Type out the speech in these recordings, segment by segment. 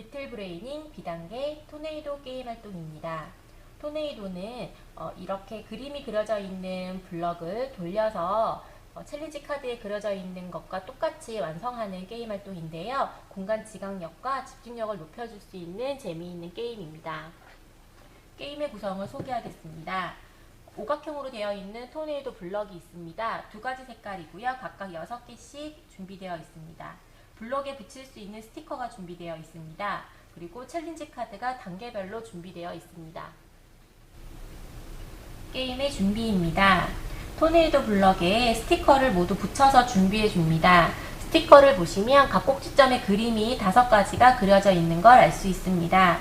리틀 브레이닝 비단계 토네이도 게임 활동입니다. 토네이도는 어, 이렇게 그림이 그려져 있는 블럭을 돌려서 어, 챌린지 카드에 그려져 있는 것과 똑같이 완성하는 게임 활동인데요. 공간 지각력과 집중력을 높여줄 수 있는 재미있는 게임입니다. 게임의 구성을 소개하겠습니다. 오각형으로 되어 있는 토네이도 블럭이 있습니다. 두 가지 색깔이고요. 각각 6개씩 준비되어 있습니다. 블럭에 붙일 수 있는 스티커가 준비되어 있습니다. 그리고 챌린지 카드가 단계별로 준비되어 있습니다. 게임의 준비입니다. 토네이도 블럭에 스티커를 모두 붙여서 준비해 줍니다. 스티커를 보시면 각 꼭지점에 그림이 다섯 가지가 그려져 있는 걸 알 수 있습니다.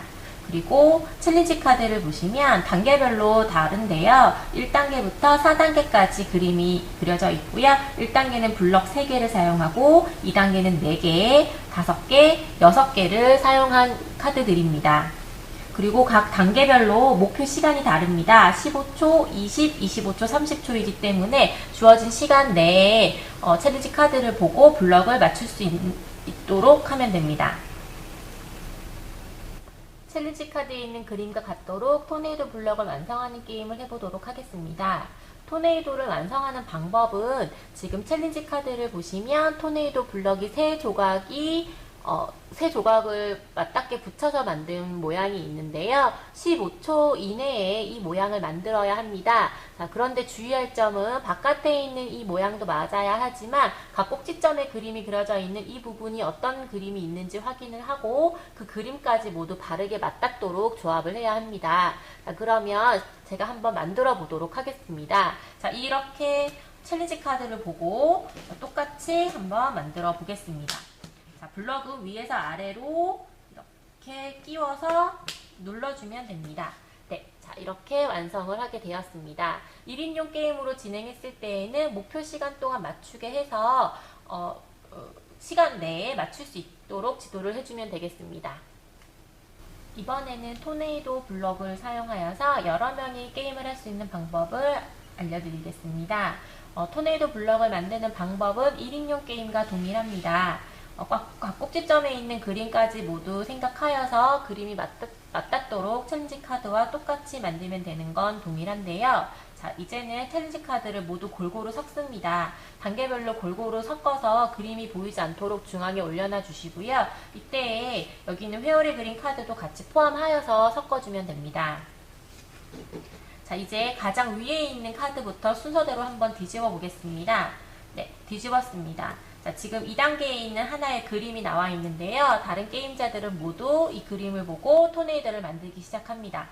그리고 챌린지 카드를 보시면 단계별로 다른데요. 1단계부터 4단계까지 그림이 그려져 있고요. 1단계는 블럭 3개를 사용하고 2단계는 4개, 5개, 6개를 사용한 카드들입니다. 그리고 각 단계별로 목표 시간이 다릅니다. 15초, 20, 25초, 30초이기 때문에 주어진 시간 내에 어, 챌린지 카드를 보고 블럭을 맞출 수 있, 있도록 하면 됩니다. 챌린지 카드에 있는 그림과 같도록 토네이도 블럭을 완성하는 게임을 해보도록 하겠습니다. 토네이도를 완성하는 방법은 지금 챌린지 카드를 보시면 토네이도 블럭이 세 조각이 어, 세 조각을 맞닿게 붙여서 만든 모양이 있는데요. 15초 이내에 이 모양을 만들어야 합니다. 자, 그런데 주의할 점은 바깥에 있는 이 모양도 맞아야 하지만 각 꼭지점에 그림이 그려져 있는 이 부분이 어떤 그림이 있는지 확인을 하고 그 그림까지 모두 바르게 맞닿도록 조합을 해야 합니다. 자, 그러면 제가 한번 만들어 보도록 하겠습니다. 자, 이렇게 챌린지 카드를 보고 똑같이 한번 만들어 보겠습니다. 자, 블럭은 위에서 아래로 이렇게 끼워서 눌러주면 됩니다. 네, 자, 이렇게 완성을 하게 되었습니다. 1인용 게임으로 진행했을 때에는 목표 시간 동안 맞추게 해서, 어, 어, 시간 내에 맞출 수 있도록 지도를 해주면 되겠습니다. 이번에는 토네이도 블럭을 사용하여서 여러 명이 게임을 할 수 있는 방법을 알려드리겠습니다. 어, 토네이도 블럭을 만드는 방법은 1인용 게임과 동일합니다. 어, 각, 각 꼭지점에 있는 그림까지 모두 생각하여서 그림이 맞닿, 맞닿 도록 챌린지 카드와 똑같이 만들면 되는 건 동일한데요. 자, 이제는 챌린지 카드를 모두 골고루 섞습니다. 단계별로 골고루 섞어서 그림이 보이지 않도록 중앙에 올려놔 주시고요. 이때에 여기 있는 회오리 그린 카드도 같이 포함하여서 섞어주면 됩니다. 자, 이제 가장 위에 있는 카드부터 순서대로 한번 뒤집어 보겠습니다. 네, 뒤집었습니다. 자, 지금 2단계에 있는 하나의 그림이 나와 있는데요. 다른 게임자들은 모두 이 그림을 보고 토네이도를 만들기 시작합니다.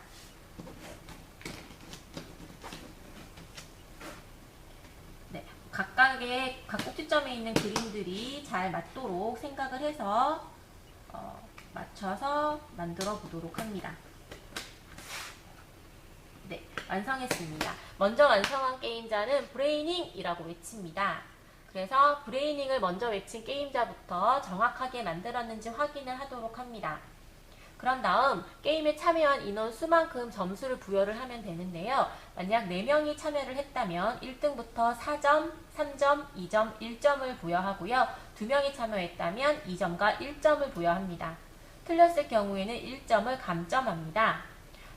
네, 각각의 각 꼭지점에 있는 그림들이 잘 맞도록 생각을 해서 어, 맞춰서 만들어 보도록 합니다. 네, 완성했습니다. 먼저 완성한 게임자는 브레이닝이라고 외칩니다. 그래서 브레이닝을 먼저 외친 게임자부터 정확하게 만들었는지 확인을 하도록 합니다. 그런 다음 게임에 참여한 인원 수만큼 점수를 부여를 하면 되는데요. 만약 4명이 참여를 했다면 1등부터 4점, 3점, 2점, 1점을 부여하고요. 2명이 참여했다면 2점과 1점을 부여합니다. 틀렸을 경우에는 1점을 감점합니다.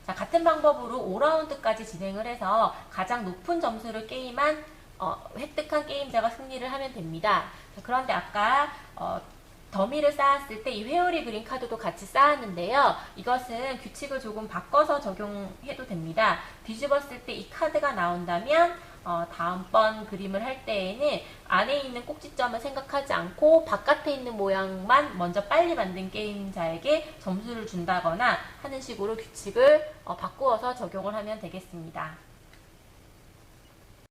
자, 같은 방법으로 5라운드까지 진행을 해서 가장 높은 점수를 게임한 어, 획득한 게임자가 승리를 하면 됩니다. 자, 그런데 아까 어, 더미를 쌓았을 때 이 회오리 그린 카드도 같이 쌓았는데요. 이것은 규칙을 조금 바꿔서 적용해도 됩니다. 뒤집었을 때 이 카드가 나온다면 어, 다음번 그림을 할 때에는 안에 있는 꼭지점을 생각하지 않고 바깥에 있는 모양만 먼저 빨리 만든 게임자에게 점수를 준다거나 하는 식으로 규칙을 어, 바꾸어서 적용을 하면 되겠습니다.